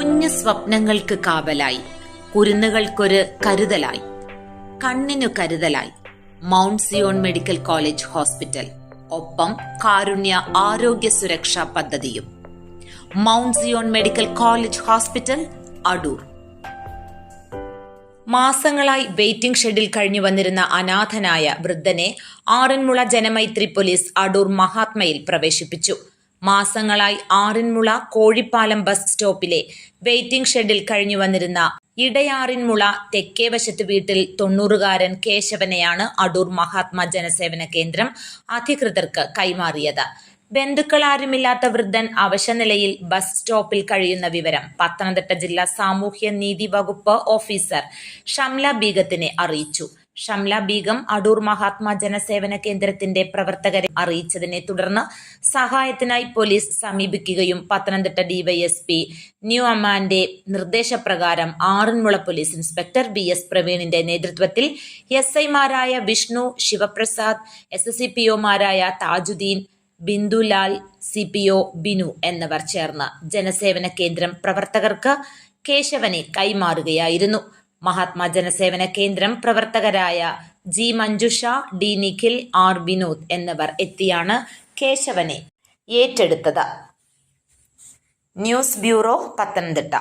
കുഞ്ഞു സ്വപ്നങ്ങൾക്ക് കാവലായി. കുരുന്നുകൾക്കൊരു കരുതലായി. കണ്ണിനു കരുതലായി. Mount Zion medical college hospital. ഒപ്പം കാരുണ്യ ആരോഗ്യ സുരക്ഷാ പദ്ധതിയും. Mount Zion medical college hospital Adoor. മാസങ്ങളായി വെയിറ്റിംഗ് ഷെഡിൽ കഴിഞ്ഞു വന്നിരുന്ന അനാഥനായ വൃദ്ധനെ ആറന്മുള ജനമൈത്രി പോലീസ് അടൂർ മഹാത്മയിൽ പ്രവേശിപ്പിച്ചു. മാസങ്ങളായി ആറിന്മുള കോഴിപ്പാലം ബസ് സ്റ്റോപ്പിലെ വെയിറ്റിംഗ് ഷെഡിൽ കഴിഞ്ഞു വന്നിരുന്ന ഇടയാറിന്മുള തെക്കേവശത്ത് വീട്ടിൽ തൊണ്ണൂറുകാരൻ കേശവനെയാണ് അടൂർ മഹാത്മാ ജനസേവന കേന്ദ്രം അധികൃതർക്ക് കൈമാറിയത്. ബന്ധുക്കളാരുമില്ലാത്ത വൃദ്ധൻ അവശനിലയിൽ ബസ് സ്റ്റോപ്പിൽ കഴിയുന്ന വിവരം പത്തനംതിട്ട ജില്ലാ സാമൂഹ്യ നീതി വകുപ്പ് ഓഫീസർ ഷംല ബീഗത്തിനെ അറിയിച്ചു. ഷംല ബീഗം അടൂർ മഹാത്മാ ജനസേവന കേന്ദ്രത്തിന്റെ പ്രവർത്തകരെ അറിയിച്ചതിനെ തുടർന്ന് സഹായത്തിനായി പോലീസ് സമീപിക്കുകയും പത്തനംതിട്ട ഡിവൈഎസ്പി ന്യൂ അമാന്റെ നിർദ്ദേശപ്രകാരം Aranmula police inspector B S പ്രവീണിന്റെ നേതൃത്വത്തിൽ എസ് ഐമാരായ Vishnu Shivaprasad S S C P ഒമാരായ Thajudheen Bindulal C P O Binu എന്നിവർ ചേർന്ന് ജനസേവന കേന്ദ്രം പ്രവർത്തകർക്ക് കേശവനെ കൈമാറുകയായിരുന്നു. മഹാത്മാ ജനസേവന കേന്ദ്രം പ്രവർത്തകരായ G Manjusha D Nikhil R Vinod എന്നിവർ എത്തിയാണ് കേശവനെ ഏറ്റെടുത്തത്. News bureau Pathanamthitta.